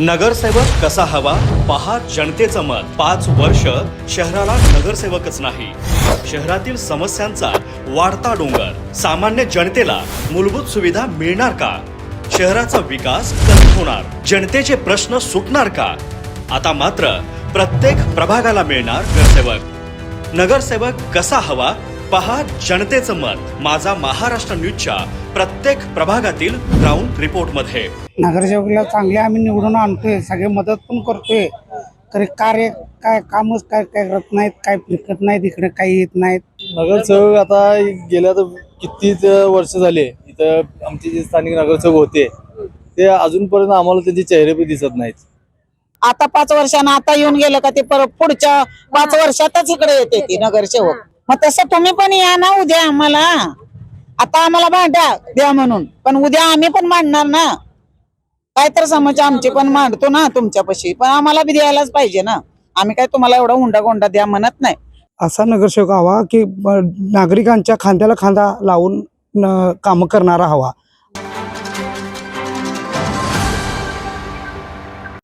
नगरसेवक कसा हवा? पहा जनतेचं मत. पाच वर्ष शहराला नगरसेवकच नाही. शहरातील समस्यांचा वाढता डोंगर. सामान्य जनतेला मूलभूत सुविधा मिळणार का? शहराचा विकास कधी होणार? जनतेचे प्रश्न सुटणार का? आता मात्र प्रत्येक प्रभागाला मिळणार नगरसेवक. नगरसेवक कसा हवा? पहा जनतेचं मत. माझा महाराष्ट्र न्यूजच्या प्रत्येक प्रभागातील ग्राउंड रिपोर्टमध्ये नगरसेवकला चांगले आम्ही निवडून आणतोय सगळे मदत पण करतोय. तरी कार्य काय कामच काय काय करत नाहीत काय फिरकत नाहीत इकडे काही येत नाहीत. नगरसेवक आता गेल्या तर कितीच वर्ष झाले इथं आमचे जे स्थानिक नगरसेवक होते ते अजूनपर्यंत आम्हाला त्यांचे चेहरे पण दिसत नाहीत. आता पाच वर्षांना आता येऊन गेलं का ते परत पुढच्या पाच वर्षातच इकडे येते ती नगरसेवक. मग तसं तुम्ही पण या ना उद्या आम्हाला. आता आम्हाला भांड्या द्या म्हणून. पण उद्या आम्ही पण मांडणार ना. काय तर समज आमची पण मांडतो ना तुमच्यापाशी. पण आम्हाला बी द्यायलाच पाहिजे ना. आम्ही काय तुम्हाला एवढा हुंडा गोंडा द्या म्हणत नाही. असा नगरसेवक हवा की नागरिकांच्या खांद्याला खांदा लावून कामं करणारा हवा.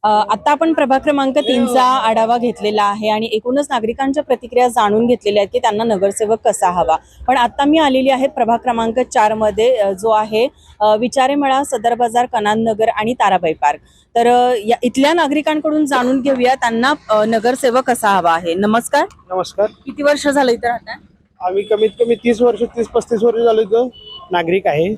आता आपण प्रभाग क्रमांक तीनचा आढावा घेतलेला आहे आणि एकूणच नागरिकांच्या प्रतिक्रिया जाणून घेतलेल्या आहेत की त्यांना नगरसेवक कसा हवा. पण आता मी आलेली आहे प्रभाग क्रमांक चारमध्ये जो आहे विचारेमळा सदर बाजार कनान नगर आणि ताराबाई पार्क. तर या इथल्या नागरिकांकडून जाणून घेऊया त्यांना नगरसेवक कसा हवा आहे. नमस्कार. नमस्कार. किती वर्ष झालं इथं राहता आम्ही कमीत कमी तीस वर्ष तीस पस्तीस वर्ष झाले इथं नागरिक आहे.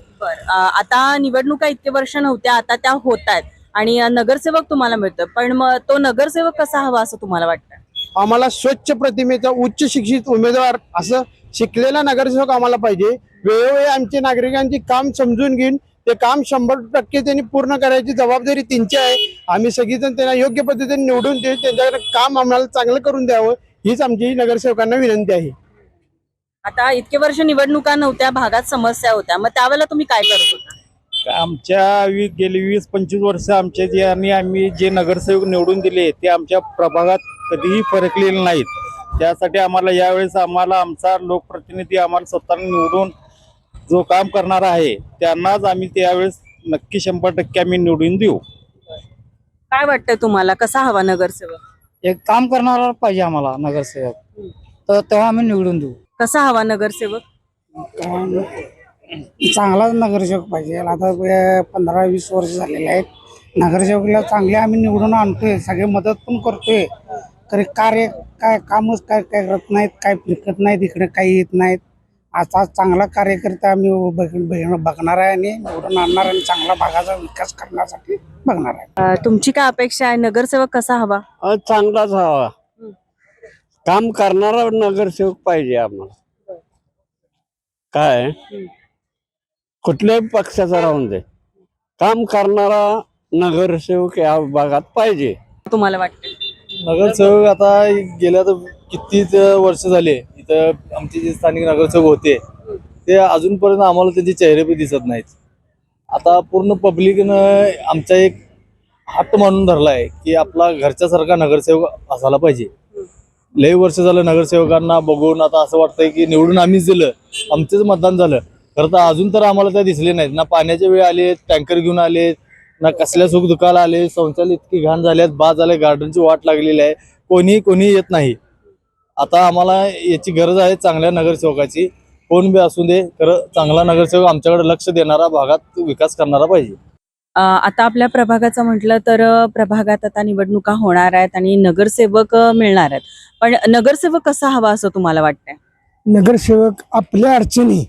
आता निवडणुका इतके वर्ष नव्हत्या आता त्या होत आहेत. आणि नगरसेवक तुम्हाला मिळतं. पण मग तो नगरसेवक कसा हवा असं तुम्हाला वाटतं? आम्हाला स्वच्छ प्रतिमेचा उच्च शिक्षित उमेदवार असं शिकलेला नगरसेवक आम्हाला पाहिजे. वेळोवेळी आमचे नागरिकांचे काम समजून घेऊन ते काम शंभर टक्के त्यांनी पूर्ण करायची जबाबदारी त्यांची आहे. आम्ही सगळीजण त्यांना योग्य पद्धतीने निवडून देऊ त्यांच्याकडे काम आम्हाला चांगलं करून द्यावं हीच आमची नगरसेवकांना विनंती आहे. आता इतके वर्ष निवडणुका नव्हत्या भागात समस्या होत्या. मग त्यावेळेला तुम्ही काय करत होता? आमच्या वी गेली वीस पंचवीस वर्ष आमच्या जे आणि आम्ही जे नगरसेवक निवडून दिले ते आमच्या प्रभागात कधीही फरकलेले नाहीत. त्यासाठी आम्हाला यावेळेस आम्हाला आमचा लोकप्रतिनिधी आम्हाला स्वतःला निवडून जो काम करणार आहे त्यांनाच आम्ही त्यावेळेस नक्की शंभर टक्के आम्ही निवडून देऊ. काय वाटतं तुम्हाला? कसा हवा नगरसेवक? एक काम करणारा पाहिजे आम्हाला नगरसेवक. तर तेव्हा आम्ही निवडून देऊ. कसा हवा नगरसेवक? चांगलाच नगरसेवक पाहिजे. आता हे पंधरा वीस वर्ष झालेले आहेत. नगरसेवकला चांगले आम्ही निवडून आणतोय. सगळे मदत पण करतोय. तरी कार्य काय कामच काय काय करत नाहीत काय फिरकत नाहीत इकडे काही येत नाहीत. आता चांगला कार्यकर्ता आम्ही बघ- बघ- बघणार आहे आणि निवडून आणणार आणि चांगला भागाचा विकास करण्यासाठी बघणार आहे. तुमची काय अपेक्षा आहे? नगरसेवक कसा हवा? चांगलाच हवा. काम करणारा नगरसेवक पाहिजे आम्हाला. काय? कुठल्याही पक्षाचा राहून दे. काम करणारा नगरसेवक या भागात पाहिजे. तुम्हाला वाटतं नगरसेवक आता गेल्या तर कितीच वर्ष झाले इथं आमचे जे स्थानिक नगरसेवक होते ते अजूनपर्यंत आम्हाला त्यांचे चेहरे पण दिसत नाहीत. आता पूर्ण पब्लिकनं आमचा एक हट्ट मानून धरला आहे की आपला घरच्यासारखा नगरसेवक असायला पाहिजे. लई वर्ष झालं नगरसेवकांना बघून आता असं वाटतंय की निवडून आम्हीच दिलं आमचंच मतदान झालं. खरं तर अजून तर आम्हाला त्या दिसले नाहीत. ना पाण्याचे वेळ आले टँकर घेऊन आले ना कसल्या सुख दुखाला आले. शौचालय इतकी घाण झाल्यात बाद झाले गार्डनची वाट लागलेली आहे. कोणी कोणी येत नाही. आता आम्हाला याची गरज आहे चांगल्या नगरसेवकाची. कोण बी असू दे खरं चांगला नगरसेवक आमच्याकडे लक्ष देणारा भागात विकास करणारा पाहिजे. आता आपल्या प्रभागाचं म्हटलं तर प्रभागात आता निवडणुका होणार आहेत आणि नगरसेवक मिळणार आहेत. पण नगरसेवक कसा हवा असं तुम्हाला वाटतंय? नगरसेवक आपल्या अडचणी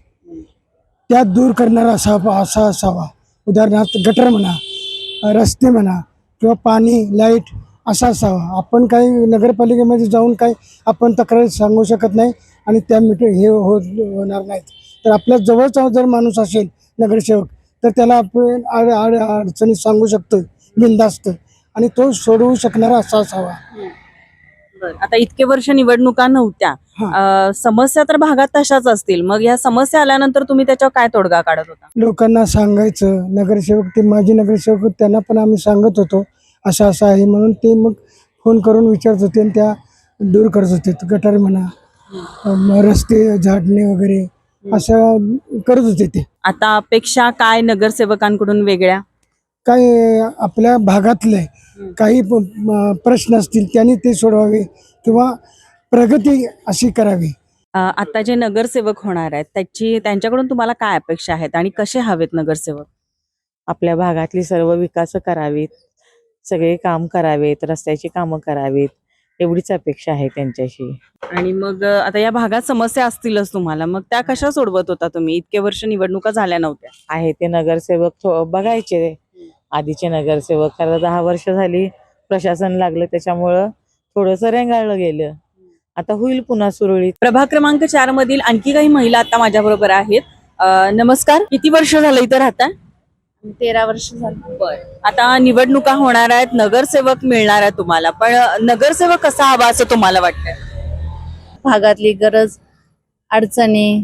त्यात दूर करणारा असावा असा असावा. उदाहरणार्थ गटर म्हणा रस्ते म्हणा किंवा पाणी लाइट असा असावा. आपण काही नगरपालिकेमध्ये जाऊन काही आपण तक्रार सांगू शकत नाही आणि त्या मीटर हे हो होणार नाहीत. तर आपल्या जवळचा जर माणूस असेल नगरसेवक तर त्याला आपण आड आड अडचणी सांगू शकतो बिंदास्त आणि तो सोडवू शकणारा असा असावा. आता इतके वर्ष निवडणुका नव्हत्या. समस्या तर भागात तशाच असतील. मग या समस्या आल्यानंतर तुम्ही त्याच्यावर काय तोडगा काढत होता? लोकांना सांगायचं नगरसेवक ते माजी नगरसेवक होते, त्यांना पण आम्ही सांगत होतो. असं असं आहे म्हणून ते मग फोन करून विचारत होते आणि त्या दूर करत होते. गटार म्हणा रस्ते झाडणे वगैरे असं करत होते ते. आता अपेक्षा काय नगरसेवकांकडून वेगळ्या? काय आपल्या भागातले काही प्रश्न असतील त्यांनी ते सोडवावे किंवा प्रगती अशी करावी. आता जे नगरसेवक होणार आहेत त्याची त्यांच्याकडून तुम्हाला काय अपेक्षा आहेत आणि कसे हवेत नगरसेवक? आपल्या भागातली सर्व विकास करावीत सगळे काम करावेत रस्त्याची कामं करावीत एवढीच अपेक्षा आहे त्यांच्याशी. आणि मग आता या भागात समस्या असतीलच तुम्हाला मग त्या कशा सोडवत होता तुम्ही? इतके वर्ष निवडणुका झाल्या नव्हत्या. आहे ते नगरसेवक थो- बघायचे. आधीचे नगरसेवक कारण दहा वर्ष झाली प्रशासन लागलं त्याच्यामुळं थोडंसं रेंगाळलं गेलं. आता होईल पुन्हा सुरळीत. प्रभाग क्रमांक चार मधील आणखी काही महिला आता माझ्या बरोबर आहेत. अ, नमस्कार. किती वर्ष झालं इथं राहता तेरा वर्ष झालं. आता निवडणुका होणार आहेत नगरसेवक मिळणार आहे तुम्हाला. पण नगरसेवक कसा हवा असं तुम्हाला वाटतंय? भागातली गरज अडचणी.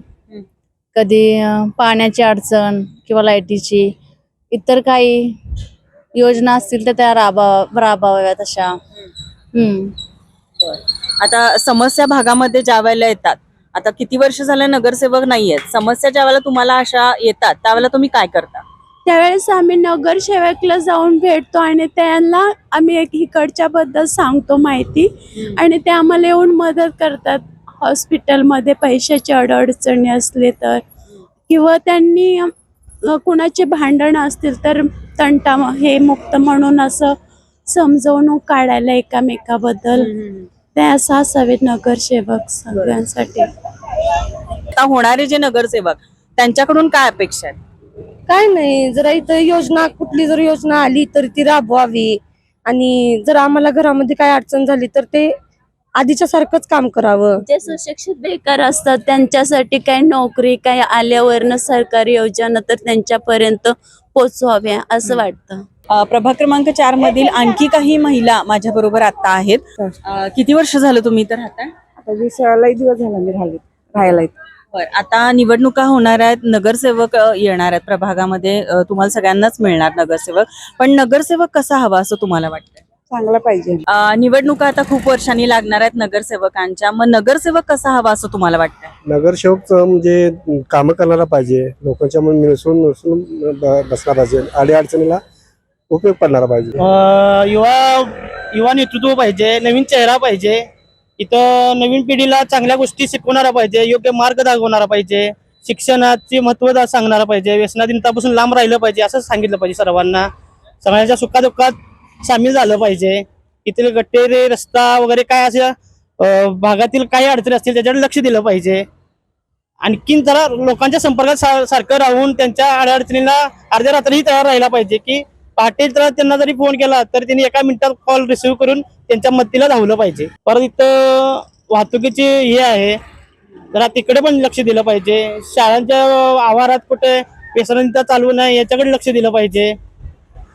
कधी अं, पाण्याची अडचण किंवा लाईटीची इतर काही योजना असतील तर त्या राबा राबवाव्यात अशा. हम्म. आता समस्या भागामध्ये ज्या वेळेला येतात आता किती वर्ष झालं नगरसेवक नाहीयेत समस्या ज्या वेळेला तुम्हाला अशा येतात त्यावेळेला तुम्ही काय करता? त्यावेळेस आम्ही नगरसेवकला जाऊन भेटतो आणि त्यांना आम्ही एक इकडच्या बद्दल सांगतो माहिती आणि ते आम्हाला येऊन मदत करतात. हॉस्पिटलमध्ये पैशाची अडचणी असले तर किंवा त्यांनी कुणाचे भांडण असतील तर तंटा हे मुक्त म्हणून असं समजवणूक काढायला एकामेकाबद्दल. ते असं असावेत नगरसेवक सगळ्यांसाठी. आता होणारे जे नगरसेवक त्यांच्याकडून काय अपेक्षा आहेत? काय नाही जरा इथं योजना कुठली जर योजना आली तर ती राबवावी. आणि जर आम्हाला घरामध्ये काय अडचण झाली तर ते आधीच्या सारखंच काम करावं. जे सुशिक्षित बेकार असतात त्यांच्यासाठी काही नोकरी काही आल्यावरनं सरकारी योजना तर त्यांच्यापर्यंत पोचवाव्या असं वाटतं. अ, प्रभाग क्रमांक चार मधील आणखी काही महिला माझ्या बरोबर आता आहेत अ, किती वर्ष झालं तुम्ही इथं राहताय? आता वीस दिवस झाला मी राहिले राहायला बर आता निवडणुका होणार आहेत नगरसेवक अ, येणार आहेत प्रभागामध्ये. अ, तुम्हाला सगळ्यांनाच मिळणार नगरसेवक. पण नगरसेवक कसा हवा असं तुम्हाला वाटतंय? चांगला पाहिजे. अ, निवडणुका आता खूप वर्षांनी लागणार आहेत नगरसेवकांच्या. मग नगरसेवक कसा हवा असं तुम्हाला वाटतंय? नगरसेवक म्हणजे कामं करणारा पाहिजे. लोकांच्या मग मिसळून मिसळून बसला पाहिजे. अडी अडचणीला उपयोग पडणारा पाहिजे. युवा युवा नेतृत्व पाहिजे नवीन चेहरा पाहिजे. इथं नवीन पिढीला चांगल्या गोष्टी शिकवणारा पाहिजे योग्य मार्ग दाखवणारा पाहिजे शिक्षणाचे महत्त्व सांगणारा पाहिजे व्यसनाधीनतापासून लांब राहिलं पाहिजे असं सांगितलं पाहिजे सर्वांना. सगळ्यांच्या सुखादुःखात सामील झालं पाहिजे. इथले गट्टेरे रस्ता वगैरे काय असं भागातील काही अडचणी असतील त्याच्याकडे लक्ष दिलं पाहिजे. आणखीन जरा लोकांच्या संपर्कात सारखं राहून त्यांच्या अडचणीला अर्ध्या रात्रीही तयार राहिला पाहिजे की पहाटे जर त्यांना जरी फोन केला तर त्यांनी एका मिनिटात कॉल रिसिव्ह करून त्यांच्या मदतीला धावलं पाहिजे. परत इथं वाहतुकीची हे आहे. जरा तिकडे पण लक्ष दिलं पाहिजे. शाळांच्या आवारात कुठे व्यसनता चालू नाही याच्याकडे लक्ष दिलं पाहिजे.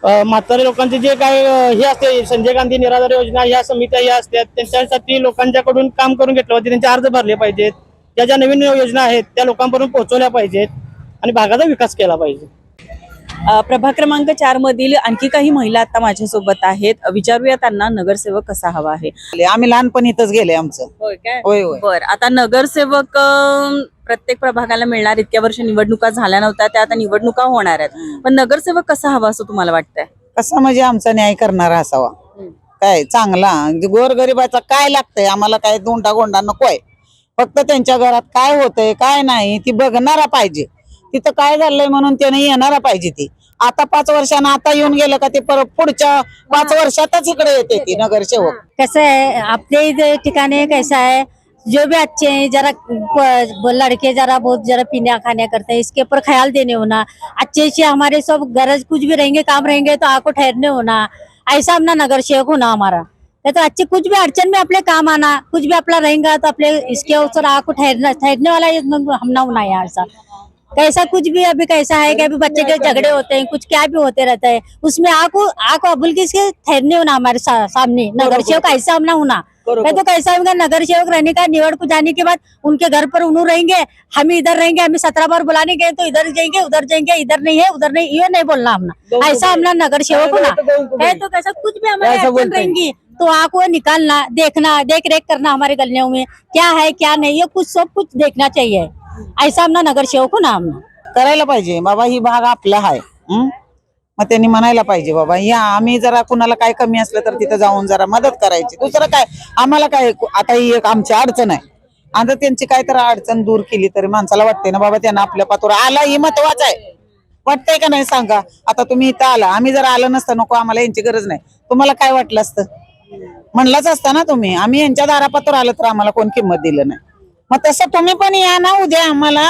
म्हातारे लोकांचे जे काय हे असते संजय गांधी निराधार योजना या समित्या या असतात त्यांच्यासाठी लोकांच्याकडून काम करून घेतलं पाहिजे त्यांचे अर्ज भरले पाहिजेत. ज्या ज्या नवीन योजना आहेत त्या लोकांपर्यंत पोहोचवल्या पाहिजेत आणि भागाचा विकास केला पाहिजे. प्रभाग क्रमांक चार मधील आणखी काही महिला आता माझ्यासोबत आहेत. विचारूया त्यांना नगरसेवक कसा हवा आहे? आम्ही लहानपणी इथंच गेले आमचं. होय काय? होय होय. बर आता नगरसेवक अं, प्रत्येक प्रभागाला मिळणार इतक्या वर्ष निवडणुका झाल्या नव्हत्या त्या आता निवडणुका होणार आहेत. पण नगरसेवक कसा हवा असं तुम्हाला वाटतंय? कसा म्हणजे आमचा न्याय करणारा असावा. काय चांगला. गोरगरिबाचा काय लागतंय? आम्हाला काय दोंडा गोंडा नकोय. फक्त त्यांच्या घरात काय होतंय काय नाही ती बघणारा पाहिजे. तिथं काय झालंय म्हणून त्याने येणारा पाहिजे ती. आता पाच वर्षानं आता येऊन गेलं का ते परत पुढच्या पाच वर्षातच इकडे येते ती नगरसेवक. कैसा है अपने इधर ठिकाने कैसा है जो भी अच्छे हैं जरा लड़के जरा बहुत जरा पीने खाने करते हैं इसके ऊपर ख्याल देने होना अच्छे से हमारे सब गरज कुछ भी रहेंगे काम रहेंगे तो आपको ठहरने होना ऐसा अपना नगर सेवक होना हमारा तो अच्छे कुछ भी अड़चन में अपने काम आना कुछ भी अपना रहेगा तो अपने इसके ऊपर आपको ठहरना ठहरने वाला ये हम ना होना यहाँ ऐसा कैसा कुछ भी अभी कैसा है कि अभी बच्चे के झगड़े होते हैं कुछ क्या भी होते रहता है उसमें आको आको अबुल के इसके ठहरने होना हमारे सा, सामने नगर सेवक ऐसा हमना होना। मैं तो कैसा होगा नगर सेवक रहने का निवड़ को जाने के बाद उनके घर पर उन्हों रहेंगे हम इधर रहेंगे हमें सत्रह बार बुलाने गए तो इधर जाएँगे उधर जाएँगे इधर नहीं है उधर नहीं ये नहीं बोलना हमने। ऐसा हमने नगर सेवक होना। है तो कैसा कुछ भी हमारे रहेंगी तो वो निकालना देखना देख रेख करना हमारे गलियों में क्या है क्या नहीं ये कुछ सब कुछ देखना चाहिए। ऐसा हमने नगर सेवक हो ना हमने करायला पाहिजे. बाबा ही भाग आपला आहे. हं? मग त्यांनी म्हणायला पाहिजे बाबा या आम्ही जरा कुणाला काय कमी असलं तर तिथं जाऊन जरा मदत करायची. दुसरं काय आम्हाला काय आता ही एक आमची अडचण आहे. आता त्यांची काय तर अडचण दूर केली तरी माणसाला वाटते ना बाबा त्यांना आपल्या पातोर आला ही महत्वाचं आहे. वाटतंय का नाही सांगा? आता तुम्ही इथं आला. आम्ही जर आलं नसतं नको आम्हाला यांची गरज नाही. तुम्हाला काय वाटलं असतं? म्हणलाच असता ना तुम्ही. आम्ही यांच्या दारापातोर आलं तर आम्हाला कोण किंमत दिलं नाही. मग तसं तुम्ही पण या ना उद्या आम्हाला.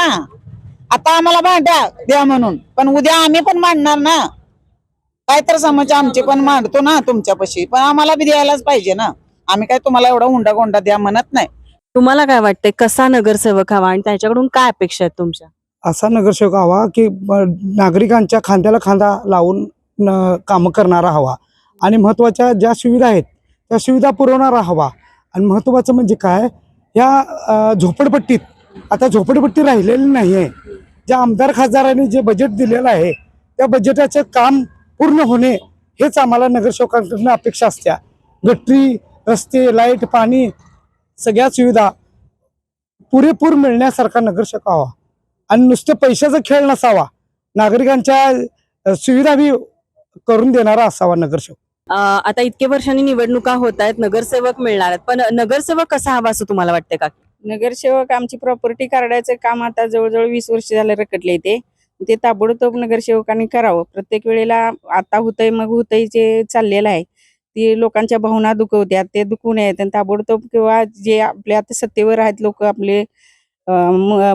आता आम्हाला भांड्या द्या म्हणून. पण उद्या आम्ही पण मांडणार ना. काय तर समस्या आमची पण मांडतो ना तुमच्यापाशी. पण आम्हाला बी द्यायलाच पाहिजे ना. आम्ही काय तुम्हाला एवढा हुंडा गोंडा द्या म्हणत नाही. तुम्हाला काय वाटतंय कसा नगरसेवक हवा आणि त्याच्याकडून काय अपेक्षा आहेत तुमच्या? असा नगरसेवक हवा की नागरिकांच्या खांद्याला खांदा लावून कामं करणारा हवा. आणि महत्त्वाच्या ज्या सुविधा आहेत त्या सुविधा पुरवणारा हवा. आणि महत्त्वाचं म्हणजे काय या झोपडपट्टीत. आता झोपडपट्टी राहिलेली नाही आहे ज्या आमदार खासदारांनी जे बजेट दिलेलं आहे त्या बजेटाचं काम पूर्ण होणे हेच आम्हाला नगरसेवकांकडून अपेक्षा असत्या. गटरी रस्ते लाइट पाणी सगळ्या सुविधा पुरेपूर मिळण्यासारखा नगरसेवक व्हावा आणि नुसतं पैशाचा खेळ नसावा. नागरिकांच्या सुविधा बी करून देणारा असावा नगरसेवक आता इतके वर्षांनी निवडणुका होत आहेत नगरसेवक मिळणार आहेत. पण नगरसेवक कसा हवा असं तुम्हाला वाटतंय का? नगरसेवक आमची प्रॉपर्टी कार्डाचं काम आता जवळजवळ वीस वर्ष झालं रखडले ते ते ताबडतोब नगरसेवकांनी करावं. प्रत्येक वेळेला आता होतंय मग होतंय जे चाललेलं आहे. ते लोकांच्या भावना दुखवत्यात ते दुखू नयेत आणि ताबडतोब किंवा जे आपल्या आता सत्तेवर आहेत लोक आपले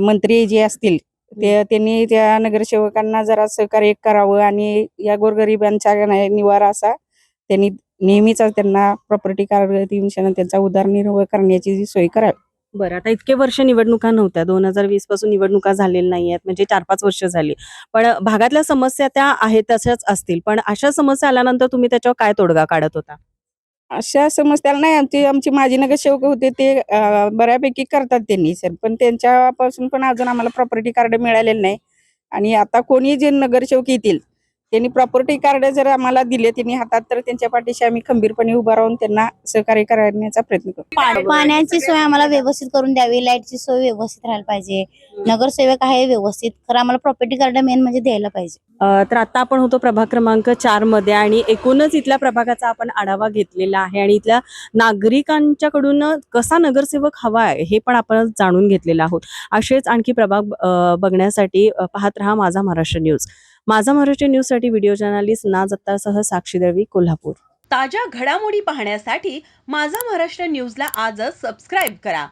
मंत्री जे असतील ते त्यांनी त्या नगरसेवकांना जरा सहकार्य करावं आणि या गोरगरिबांचा निवारा असा त्यांनी नेहमीच त्यांना प्रॉपर्टी कार्ड देऊन त्यांचा उदरनिर्वाह करण्याची जी सोय करावी. बरं आता इतके वर्ष निवडणुका नव्हत्या. दोन हजार वीसपासून निवडणुका झालेल्या नाही आहेत म्हणजे चार पाच वर्ष झाली. पण भागातल्या समस्या त्या आहेत तशाच असतील. पण अशा समस्या आल्यानंतर तुम्ही त्याच्यावर काय तोडगा काढत होता? अशा समस्याला नाही. आमची आमची माजी नगरसेवक होते ते बऱ्यापैकी करतात त्यांनी सर. पण त्यांच्यापासून पण अजून आम्हाला प्रॉपर्टी कार्ड मिळालेलं नाही. आणि आता कोणी जे नगरसेवक येतील त्यांनी प्रॉपर्टी कार्ड जर आम्हाला दिले त्यांनी हातात तर त्यांच्या पाठीशी आम्ही खंबीरपणे उभा राहून त्यांना सहकार्य करण्याचा प्रयत्न करू. पाण्याची सोय आम्हाला व्यवस्थित करून द्यावी लाईटची सोय व्यवस्थित राहायला पाहिजे नगरसेवक आहे व्यवस्थित खरं आम्हाला प्रॉपर्टी कार्ड मेन म्हणजे द्यायला पाहिजे. तर आता आपण होतो प्रभाग क्रमांक चारमध्ये आणि एकूणच इथल्या प्रभागाचा आपण आढावा घेतलेला आहे आणि इथल्या नागरिकांच्याकडून कसा नगरसेवक हवा आहे हे पण आपण जाणून घेतलेलं आहोत. असेच आणखी प्रभाग बघण्यासाठी पाहत राहा माझा महाराष्ट्र न्यूज. माझा महाराष्ट्र न्यूजसाठी व्हिडिओ जर्नालिस्ट ना जत्तारसह साक्षी दळवी कोल्हापूर. ताज्या घडामोडी पाहण्यासाठी माझा महाराष्ट्र न्यूजला आजच सबस्क्राईब करा.